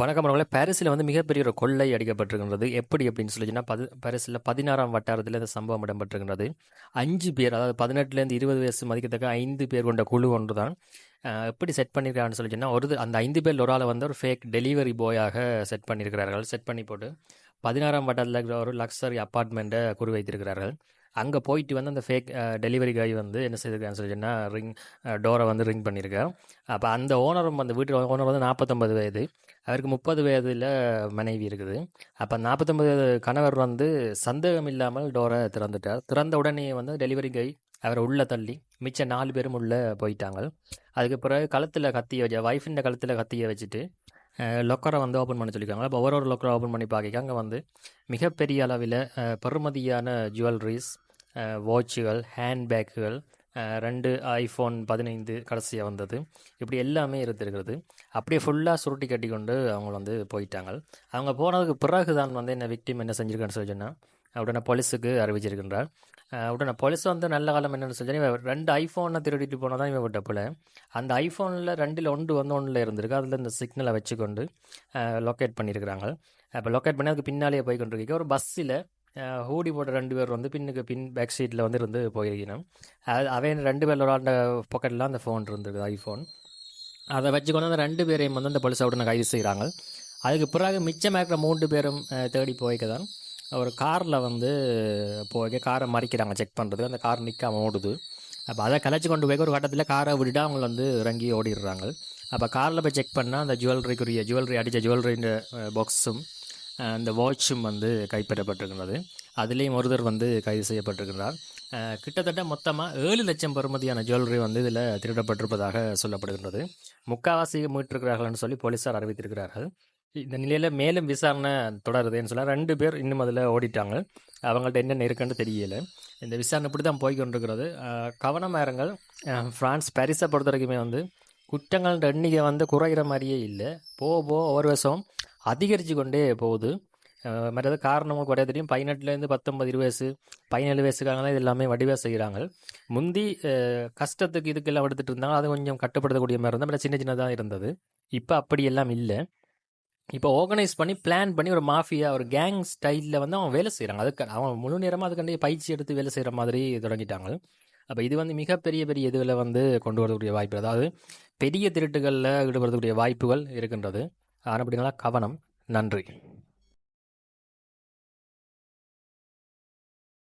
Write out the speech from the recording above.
வணக்கம் அவர்களே. பாரிஸில் வந்து மிகப்பெரிய ஒரு கொள்ளை அடிக்கப்பட்டிருக்கின்றது. எப்படி அப்படின்னு சொல்லிச்சுன்னா பது பாரிஸில் பதினாறாம் வட்டாரத்தில் இந்த சம்பவம் இடம்பெற்றிருக்கின்றது. அஞ்சு பேர் அதாவது பதினெட்டுலேருந்து இருபது வயசு மதிக்கத்தக்க ஐந்து பேர் கொண்ட குழு ஒன்று தான் எப்படி செட் பண்ணியிருக்காங்கன்னு சொல்லிச்சுன்னா ஒரு அந்த ஐந்து பேர் ஒரு ஆளை வந்து ஒரு ஃபேக் டெலிவரி பாயாக செட் பண்ணியிருக்கிறார்கள் செட் பண்ணி போட்டு பதினாறாம் வட்டத்தில் இருக்கிற ஒரு லக்ஸரி அப்பார்ட்மெண்ட்டை குறி வைத்திருக்கிறார்கள் அங்கே போயிட்டு வந்து அந்த ஃபேக் டெலிவரி காய் வந்து என்ன செய்திருக்கான்னு சொல்லிச்சுன்னா ரிங் டோரை வந்து ரிங் பண்ணியிருக்கேன் அப்போ அந்த ஓனரும் அந்த வீட்டு ஓனர் வந்து நாற்பத்தொம்பது வயது. அவருக்கு முப்பது வயதில் மனைவி இருக்குது. அப்போ நாற்பத்தொம்பது கணவர் வந்து சந்தேகம் இல்லாமல் டோரை திறந்துட்டார். திறந்த உடனே வந்து டெலிவரி கை அவரை உள்ளே தள்ளி மிச்சம் நாலு பேரும் உள்ளே போயிட்டாங்க. அதுக்கு பிறகு கழுத்தில் கத்தியை வச்சு ஒய்ஃபின் கழுத்தில் கத்தியை வச்சுட்டு லொக்கரை வந்து ஓப்பன் பண்ண சொல்லியிருக்காங்க. அப்போ ஒரு ஒரு லொக்கரை ஓப்பன் பண்ணி பார்க்க அங்கே வந்து மிகப்பெரிய அளவில் பெருமதியான ஜுவல்லரிஸ் வாட்சுகள் ஹேண்ட்பேக்குகள் ரெண்டு ஐஃபோன் பதினைந்து கடைசியாக வந்தது. இப்படி எல்லாமே இருந்திருக்கிறது. அப்படியே ஃபுல்லாக சுருட்டி கட்டி கொண்டு அவங்க வந்து போயிட்டாங்க. அவங்க போனதுக்கு பிறகு தான் வந்து என்ன விக்டிம் என்ன செஞ்சிருக்கான்னு சொல்லி சொன்னால் உடனே போலீஸுக்கு அறிவிச்சிருக்கின்றார். உடனே போலீஸ் வந்து நல்ல காலம் என்னென்னு சொல்லி இவன் ரெண்டு ஐஃபோனை திருடிட்டு போனால் தான் இவன் போல. அந்த ஐஃபோனில் ரெண்டில் ஒன்று வந்து ஒன்றில் இருந்திருக்கு. அதில் இந்த சிக்னலை வச்சுக்கொண்டு லொக்கேட் பண்ணியிருக்கிறாங்க அப்போ லொக்கேட் பண்ணி அதுக்கு பின்னாலேயே போய் கொண்டிருக்க ஒரு பஸ்ஸில் ஹூடி போட்ட ரெண்டு பேர் வந்து பின்னுக்கு பின் பேக் சீட்டில் வந்து இருந்து போயிருக்கணும். அது அவன் ரெண்டு பேர் விளாண்ட பாக்கெட்டில் அந்த ஃபோன் இருந்திருக்குது ஐஃபோன் அதை வச்சுக்கொண்டு அந்த ரெண்டு பேரையும் வந்து அந்த போலீஸ் உடனே கைது செய்கிறாங்க அதுக்கு பிறகு மிச்சமாக இருக்கிற மூன்று பேரும் தேடி போய்க்க தான் ஒரு காரில் வந்து போய் காரை மறிக்கிறாங்க செக் பண்ணுறதுக்கு அந்த கார் நிற்காம ஓடுது. அப்போ அதை கலைச்சி கொண்டு போய் ஒரு கட்டத்தில் காரை விட்டுட்டு அவங்க வந்து இறங்கி ஓடிடுறாங்க. அப்போ காரில் போய் செக் பண்ணால் அந்த ஜுவல்லரிக்குரிய ஜுவல்லரி அடித்த ஜுவல்லரின்ற பாக்ஸும் அந்த வாட்சும் வந்து கைப்பற்றப்பட்டிருக்கிறது அதிலேயும் ஒருத்தர் வந்து கைது செய்யப்பட்டிருக்கிறார் கிட்டத்தட்ட மொத்தமாக ஏழு லட்சம் பெறுமதியான ஜுவல்லரி வந்து இதில் திருடப்பட்டிருப்பதாக சொல்லப்படுகின்றது. முக்காவாசி மீட்டிருக்கிறார்கள்னு சொல்லி போலீஸார் அறிவித்திருக்கிறார்கள். இந்த நிலையில் மேலும் விசாரணை தொடருதுன்னு சொல்ல ரெண்டு பேர் இன்னும் அதில் ஓடிட்டாங்க. அவங்கள்ட்ட என்னென்ன இருக்குன்னு தெரியல. இந்த விசாரணை இப்படி தான் போய்கொண்டிருக்கிறது கொண்டிருக்கிறது அஹ், கவனமா இருங்கள் பிரான்ஸ் பாரிஸை பொறுத்த வரைக்குமே வந்து குற்றங்கள் எண்ணிக்கை வந்து குறைகிற மாதிரியே இல்லை. போக போக ஒவ்வொரு வருஷம் அதிகரித்து கொண்டே போகுது மற்றது காரணமும் குறைய தெரியும். பதினெட்டுலேருந்து பத்தொன்பது இருபது வயசு பதினேழு வயசுக்காக இது எல்லாமே வடிவாக செய்கிறாங்க முந்தி கஷ்டத்துக்கு இதுக்கெல்லாம் எடுத்துகிட்டு இருந்தாங்க. அது கொஞ்சம் கட்டுப்படுத்தக்கூடிய மாதிரி இருந்தால் சின்ன சின்னதாக இருந்தது. இப்போ அப்படியெல்லாம் இல்லை. இப்போ ஆர்கனைஸ் பண்ணி பிளான் பண்ணி ஒரு மாஃபியா ஒரு கேங் ஸ்டைலில் வந்து அவன் வேலை செய்கிறாங்க அதுக்கு அவன் முழு நேரமாக அதுக்காண்டி பயிற்சி எடுத்து வேலை செய்கிற மாதிரி தொடங்கிட்டாங்க. அப்போ இது வந்து மிகப்பெரிய பெரிய இதுவில் வந்து கொண்டு வரக்கூடிய வாய்ப்பு. அதாவது பெரிய திருட்டுகளில் ஈடுபடுத்தக்கூடிய வாய்ப்புகள் இருக்கின்றது. ஆனால் அப்படிங்களா கவனம். நன்றி.